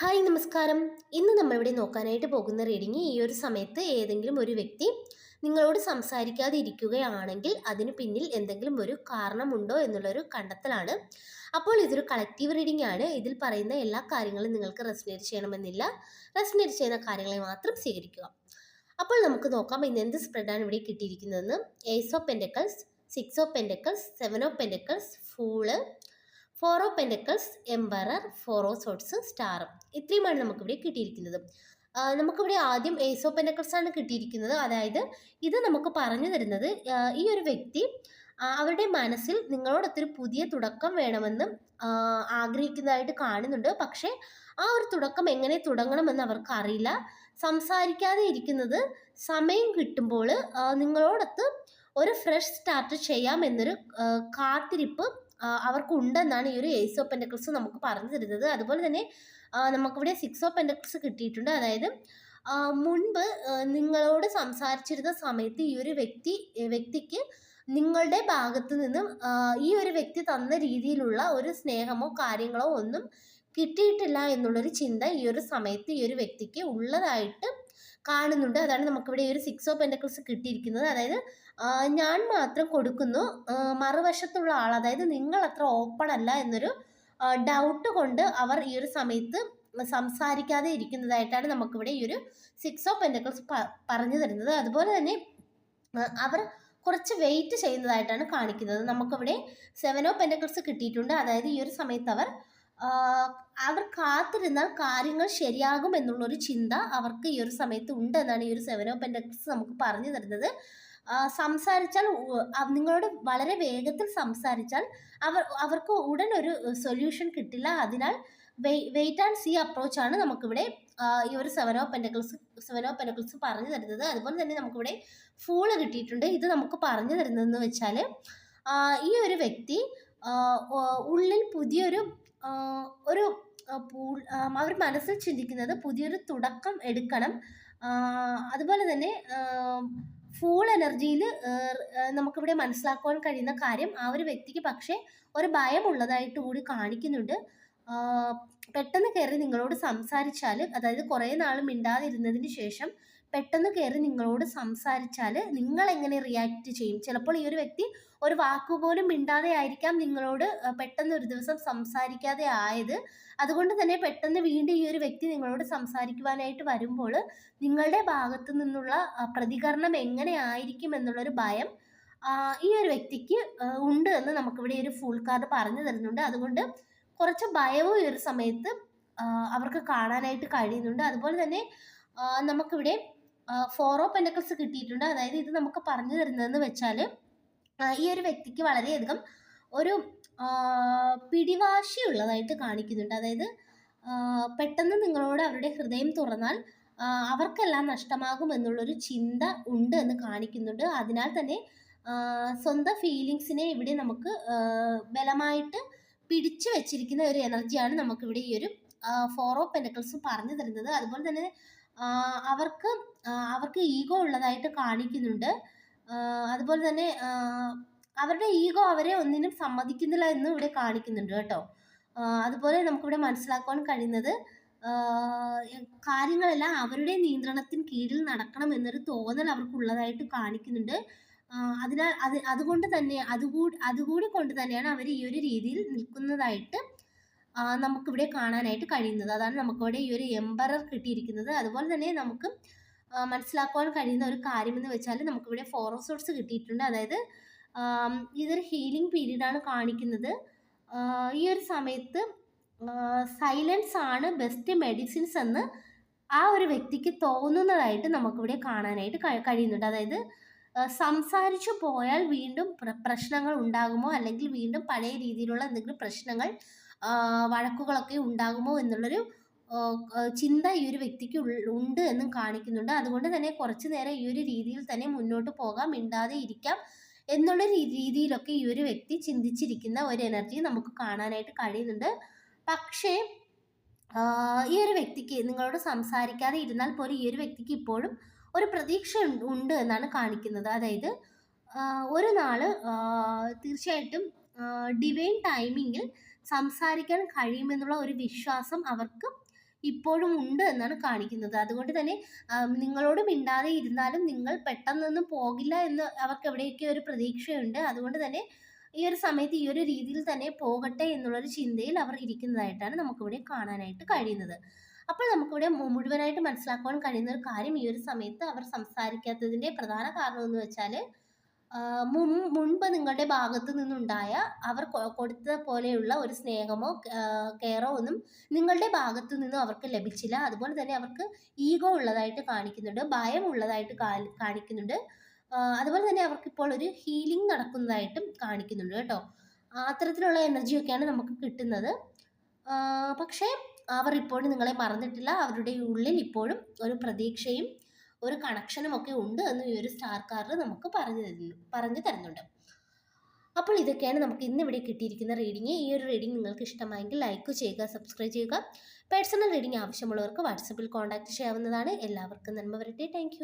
Hi നമസ്കാരം. ഇന്ന് നമ്മളിവിടെ നോക്കാനായിട്ട് പോകുന്ന റീഡിങ് ഈ ഒരു സമയത്ത് ഏതെങ്കിലും ഒരു വ്യക്തി നിങ്ങളോട് സംസാരിക്കാതെ ഇരിക്കുകയാണെങ്കിൽ അതിന് പിന്നിൽ എന്തെങ്കിലും ഒരു കാരണമുണ്ടോ എന്നുള്ളൊരു കണ്ടെത്തലാണ്. അപ്പോൾ ഇതൊരു കളക്റ്റീവ് റീഡിംഗ് ആണ്. ഇതിൽ പറയുന്ന എല്ലാ കാര്യങ്ങളും നിങ്ങൾക്ക് റെസ്നേറ്റ് ചെയ്യണമെന്നില്ല. റെസ്നേറ്റ് ചെയ്യുന്ന കാര്യങ്ങളെ മാത്രം സ്വീകരിക്കുക. അപ്പോൾ നമുക്ക് നോക്കാം ഇന്ന് എന്ത് സ്പ്രെഡാണ് ഇവിടെ കിട്ടിയിരിക്കുന്നതെന്ന്. Ace of pentacles six of pentacles seven of pentacles fool four of emperor four of swords star ഇത്രയുമാണ് നമുക്കിവിടെ കിട്ടിയിരിക്കുന്നത്. നമുക്കിവിടെ ആദ്യം ഏസ് ഓഫ് ആണ് കിട്ടിയിരിക്കുന്നത്. അതായത് ഇത് നമുക്ക് പറഞ്ഞു തരുന്നത് ഈ ഒരു വ്യക്തി അവരുടെ മനസ്സിൽ നിങ്ങളോടൊത്തൊരു പുതിയ തുടക്കം വേണമെന്ന് ആഗ്രഹിക്കുന്നതായിട്ട് കാണുന്നുണ്ട്. പക്ഷേ ആ ഒരു തുടക്കം എങ്ങനെ തുടങ്ങണമെന്ന് അവർക്ക് അറിയില്ല സംസാരിക്കാതെ ഇരിക്കുന്നത് സമയം കിട്ടുമ്പോൾ നിങ്ങളോടൊത്ത് ഒരു ഫ്രഷ് സ്റ്റാർട്ട് ചെയ്യാം എന്നൊരു കാത്തിരിപ്പ് അവർക്കുണ്ടെന്നാണ് ഈ ഒരു ഏസ് ഓഫ് പെൻഡക്കിൾസ് നമുക്ക് പറഞ്ഞു തരുന്നത്. അതുപോലെ തന്നെ നമുക്കിവിടെ സിക്സ് ഓഫ് പെൻഡക്കിൾസ് കിട്ടിയിട്ടുണ്ട്. അതായത് മുൻപ് നിങ്ങളോട് സംസാരിച്ചിരുന്ന സമയത്ത് ഈ ഒരു വ്യക്തി വ്യക്തിക്ക് നിങ്ങളുടെ ഭാഗത്ത് നിന്നും ഈ ഒരു വ്യക്തി തന്ന രീതിയിലുള്ള ഒരു സ്നേഹമോ കാര്യങ്ങളോ ഒന്നും കിട്ടിയിട്ടില്ല എന്നുള്ളൊരു ചിന്ത ഈ ഒരു സമയത്ത് ഈ ഒരു വ്യക്തിക്ക് ഉള്ളതായിട്ട് കാണുന്നുണ്ട്. അതാണ് നമുക്കിവിടെ ഒരു സിക്സ് ഓഫ് പെൻഡക്കിൾസ് കിട്ടിയിരിക്കുന്നത്. അതായത് ഞാൻ മാത്രം കൊടുക്കുന്നു. മറുവശത്തുള്ള ആൾ അതായത് നിങ്ങൾ അത്ര ഓപ്പൺ അല്ല എന്നൊരു ഡൗട്ട് കൊണ്ട് അവർ ഈ ഒരു സമയത്ത് സംസാരിക്കാതെ ഇരിക്കുന്നതായിട്ടാണ് നമുക്കിവിടെ ഈ ഒരു സിക്സ് ഓഫ് പെൻഡക്കിൾസ് പറഞ്ഞു തരുന്നത്. അതുപോലെ തന്നെ അവർ കുറച്ച് വെയിറ്റ് ചെയ്യുന്നതായിട്ടാണ് കാണിക്കുന്നത്. നമുക്കിവിടെ സെവൻ ഓഫ് പെൻഡക്കിൾസ് കിട്ടിയിട്ടുണ്ട്. അതായത് ഈ ഒരു സമയത്ത് അവർ അവർ കാത്തിരുന്നാൽ കാര്യങ്ങൾ ശരിയാകും എന്നുള്ളൊരു ചിന്ത അവർക്ക് ഈ ഒരു സമയത്ത് ഉണ്ട് എന്നാണ് ഈ ഒരു സെവൻ ഓഫ് പെൻഡക്സ് നമുക്ക് പറഞ്ഞു തരുന്നത്. സംസാരിച്ചാൽ നിങ്ങളോട് വളരെ വേഗത്തിൽ സംസാരിച്ചാൽ അവർ അവർക്ക് ഉടൻ ഒരു സൊല്യൂഷൻ കിട്ടില്ല. അതിനാൽ വെയിറ്റ് ആൻഡ് സീ അപ്രോച്ചാണ് നമുക്കിവിടെ ഈ ഒരു seven of pentacles seven of pentacles പറഞ്ഞു തരുന്നത്. അതുപോലെ തന്നെ നമുക്കിവിടെ ഫൂൾ കിട്ടിയിട്ടുണ്ട്. ഇത് നമുക്ക് പറഞ്ഞു തരുന്നതെന്ന് വെച്ചാൽ ഈ ഒരു വ്യക്തി ഉള്ളിൽ പുതിയൊരു ഒരു അവർ മനസ്സിൽ ചിന്തിക്കുന്നത് പുതിയൊരു തുടക്കം എടുക്കണം. അതുപോലെ തന്നെ ഫുൾ എനർജിയിൽ നമുക്കിവിടെ മനസ്സിലാക്കുവാൻ കഴിയുന്ന കാര്യം ആ ഒരു വ്യക്തിക്ക് പക്ഷേ ഒരു ഭയമുള്ളതായിട്ട് കൂടി കാണിക്കുന്നുണ്ട്. പെട്ടെന്ന് കയറി നിങ്ങളോട് സംസാരിച്ചാൽ അതായത് കുറേ നാൾ മിണ്ടാതിരുന്നതിന് ശേഷം പെട്ടെന്ന് കയറി നിങ്ങളോട് സംസാരിച്ചാൽ നിങ്ങൾ എങ്ങനെ റിയാക്ട് ചെയ്യും? ചിലപ്പോൾ ഈ ഒരു വ്യക്തി ഒരു വാക്കുപോലും മിണ്ടാതെ ആയിരിക്കാം നിങ്ങളോട് പെട്ടെന്ന് ഒരു ദിവസം സംസാരിക്കാതെ ആയത്. അതുകൊണ്ട് തന്നെ പെട്ടെന്ന് വീണ്ടും ഈ ഒരു വ്യക്തി നിങ്ങളോട് സംസാരിക്കുവാനായിട്ട് വരുമ്പോൾ നിങ്ങളുടെ ഭാഗത്തു നിന്നുള്ള പ്രതികരണം എങ്ങനെ ആയിരിക്കും എന്നുള്ളൊരു ഭയം ഈ ഒരു വ്യക്തിക്ക് ഉണ്ട് എന്ന് നമുക്കിവിടെ ഒരു ഫുൾ കാർഡ് പറഞ്ഞു തരുന്നുണ്ട്. അതുകൊണ്ട് കുറച്ച് ഭയവും ഈ ഒരു സമയത്ത് അവർക്ക് കാണാനായിട്ട് കഴിയുന്നുണ്ട്. അതുപോലെ തന്നെ നമുക്കിവിടെ ഫോർ ഓഫ് പെൻഡക്കിൾസ് കിട്ടിയിട്ടുണ്ട്. അതായത് ഇത് നമുക്ക് പറഞ്ഞു തരുന്നതെന്ന് വെച്ചാൽ ഈ ഒരു വ്യക്തിക്ക് വളരെയധികം ഒരു പിടിവാശിയുള്ളതായിട്ട് കാണിക്കുന്നുണ്ട്. അതായത് പെട്ടെന്ന് നിങ്ങളോട് അവരുടെ ഹൃദയം തുറന്നാൽ അവർക്കെല്ലാം നഷ്ടമാകും എന്നുള്ളൊരു ചിന്ത ഉണ്ട് എന്ന് കാണിക്കുന്നുണ്ട്. അതിനാൽ തന്നെ സ്വന്തം ഫീലിങ്സിനെ ഇവിടെ നമുക്ക് ബലമായിട്ട് പിടിച്ചു വെച്ചിരിക്കുന്ന ഒരു എനർജിയാണ് നമുക്കിവിടെ ഈ ഒരു ഫോർ ഓഫ് പറഞ്ഞു തരുന്നത്. അതുപോലെ തന്നെ അവർക്ക് അവർക്ക് ഈഗോ ഉള്ളതായിട്ട് കാണിക്കുന്നുണ്ട്. അതുപോലെ തന്നെ അവരുടെ ഈഗോ അവരെ ഒന്നിനും സമ്മതിക്കുന്നില്ല എന്ന് ഇവിടെ കാണിക്കുന്നുണ്ട് കേട്ടോ. അതുപോലെ നമുക്കിവിടെ മനസ്സിലാക്കുവാൻ കഴിയുന്നത് കാര്യങ്ങളെല്ലാം അവരുടെ നിയന്ത്രണത്തിന് കീഴിൽ നടക്കണം എന്നൊരു തോന്നൽ അവർക്കുള്ളതായിട്ട് കാണിക്കുന്നുണ്ട്. അതിനാൽ അത് അതുകൊണ്ട് തന്നെ അതുകൂടി അതുകൂടി കൊണ്ട് തന്നെയാണ് അവർ ഈ ഒരു രീതിയിൽ നിൽക്കുന്നതായിട്ട് നമുക്കിവിടെ കാണാനായിട്ട് കഴിയുന്നത്. അതാണ് നമുക്കിവിടെ ഈ ഒരു എംബറർ കിട്ടിയിരിക്കുന്നത്. അതുപോലെ തന്നെ നമുക്ക് മനസ്സിലാക്കുവാൻ കഴിയുന്ന ഒരു കാര്യമെന്ന് വെച്ചാൽ നമുക്കിവിടെ ഫോറോസോട്സ് കിട്ടിയിട്ടുണ്ട്. അതായത് ഇതൊരു ഹീലിംഗ് പീരീഡാണ് കാണിക്കുന്നത്. ഈ ഒരു സമയത്ത് സൈലൻസ് ആണ് ബെസ്റ്റ് മെഡിസിൻസ് എന്ന് ആ ഒരു വ്യക്തിക്ക് തോന്നുന്നതായിട്ട് നമുക്കിവിടെ കാണാനായിട്ട് കഴിയുന്നുണ്ട്. അതായത് സംസാരിച്ചു പോയാൽ വീണ്ടും പ്രശ്നങ്ങൾ ഉണ്ടാകുമോ? അല്ലെങ്കിൽ വീണ്ടും പഴയ രീതിയിലുള്ള എന്തെങ്കിലും പ്രശ്നങ്ങൾ വഴക്കുകളൊക്കെ ഉണ്ടാകുമോ എന്നുള്ളൊരു ചിന്ത ഈ ഒരു വ്യക്തിക്ക് ഉണ്ട് എന്നും കാണിക്കുന്നുണ്ട്. അതുകൊണ്ട് തന്നെ കുറച്ചു നേരം ഈ ഒരു രീതിയിൽ തന്നെ മുന്നോട്ട് പോകാം മിണ്ടാതെ ഇരിക്കാം എന്നുള്ള രീതിയിലൊക്കെ ഈ ഒരു വ്യക്തി ചിന്തിച്ചിരിക്കുന്ന ഒരു എനർജി നമുക്ക് കാണാനായിട്ട് കഴിയുന്നുണ്ട്. പക്ഷേ ഈ ഒരു വ്യക്തിക്ക് നിങ്ങളോട് സംസാരിക്കാതെ ഇരുന്നാൽ പോലും ഈ ഒരു വ്യക്തിക്ക് ഇപ്പോഴും ഒരു പ്രതീക്ഷ ഉണ്ട് എന്നാണ് കാണിക്കുന്നത്. അതായത് ഒരു നാൾ തീർച്ചയായിട്ടും ഡിവൈൻ ടൈമിങ്ങിൽ സംസാരിക്കാൻ കഴിയുമെന്നുള്ള ഒരു വിശ്വാസം അവർക്ക് ഇപ്പോഴും ഉണ്ട് എന്നാണ് കാണിക്കുന്നത്. അതുകൊണ്ട് തന്നെ നിങ്ങളോട് മിണ്ടാതെ ഇരുന്നാലും നിങ്ങൾ പെട്ടെന്നൊന്നും പോകില്ല എന്ന് അവർക്ക് എവിടെയൊക്കെ ഒരു പ്രതീക്ഷയുണ്ട്. അതുകൊണ്ട് തന്നെ ഈ ഒരു സമയത്ത് ഈ ഒരു രീതിയിൽ തന്നെ പോകട്ടെ എന്നുള്ളൊരു ചിന്തയിൽ അവർ ഇരിക്കുന്നതായിട്ടാണ് നമുക്കിവിടെ കാണാനായിട്ട് കഴിയുന്നത്. അപ്പോൾ നമുക്കിവിടെ മുഴുവനായിട്ട് മനസ്സിലാക്കുവാൻ കഴിയുന്ന ഒരു കാര്യം ഈ ഒരു സമയത്ത് അവർ സംസാരിക്കാത്തതിന്റെ പ്രധാന കാരണം എന്ന് വെച്ചാൽ മുൻ മുൻപ് നിങ്ങളുടെ ഭാഗത്ത് നിന്നുണ്ടായ അവർ കൊടുത്ത പോലെയുള്ള ഒരു സ്നേഹമോ കെയറോ ഒന്നും നിങ്ങളുടെ ഭാഗത്തു നിന്നും അവർക്ക് ലഭിച്ചില്ല. അതുപോലെ തന്നെ അവർക്ക് ഈഗോ ഉള്ളതായിട്ട് കാണിക്കുന്നുണ്ട് ഭയം ഉള്ളതായിട്ട് കാണിക്കുന്നുണ്ട്. അതുപോലെ തന്നെ അവർക്ക് ഇപ്പോൾ ഒരു ഹീലിംഗ് നടക്കുന്നതായിട്ടും കാണിക്കുന്നുണ്ട് കേട്ടോ. അത്തരത്തിലുള്ള എനർജിയൊക്കെയാണ് നമുക്ക് കിട്ടുന്നത്. പക്ഷേ അവർ ഇപ്പോഴും നിങ്ങളെ മറന്നിട്ടില്ല. അവരുടെ ഉള്ളിൽ ഇപ്പോഴും ഒരു പ്രതീക്ഷയും ഒരു കണക്ഷനും ഒക്കെ ഉണ്ട് എന്ന് ഈ ഒരു സ്റ്റാർ കാർഡ് നമുക്ക് പറഞ്ഞു തരുന്നു പറഞ്ഞു തരുന്നുണ്ട്. അപ്പോൾ ഇതൊക്കെയാണ് നമുക്ക് ഇന്ന് ഇവിടെ കിട്ടിയിരിക്കുന്ന റീഡിങ് ഈ ഒരു റീഡിങ് നിങ്ങൾക്ക് ഇഷ്ടമായെങ്കിൽ ലൈക്ക് ചെയ്യുക സബ്സ്ക്രൈബ് ചെയ്യുക. പേഴ്സണൽ റീഡിങ് ആവശ്യമുള്ളവർക്ക് വാട്സപ്പിൽ കോൺടാക്ട് ചെയ്യാവുന്നതാണ്. എല്ലാവർക്കും നന്മ വരട്ടെ. താങ്ക്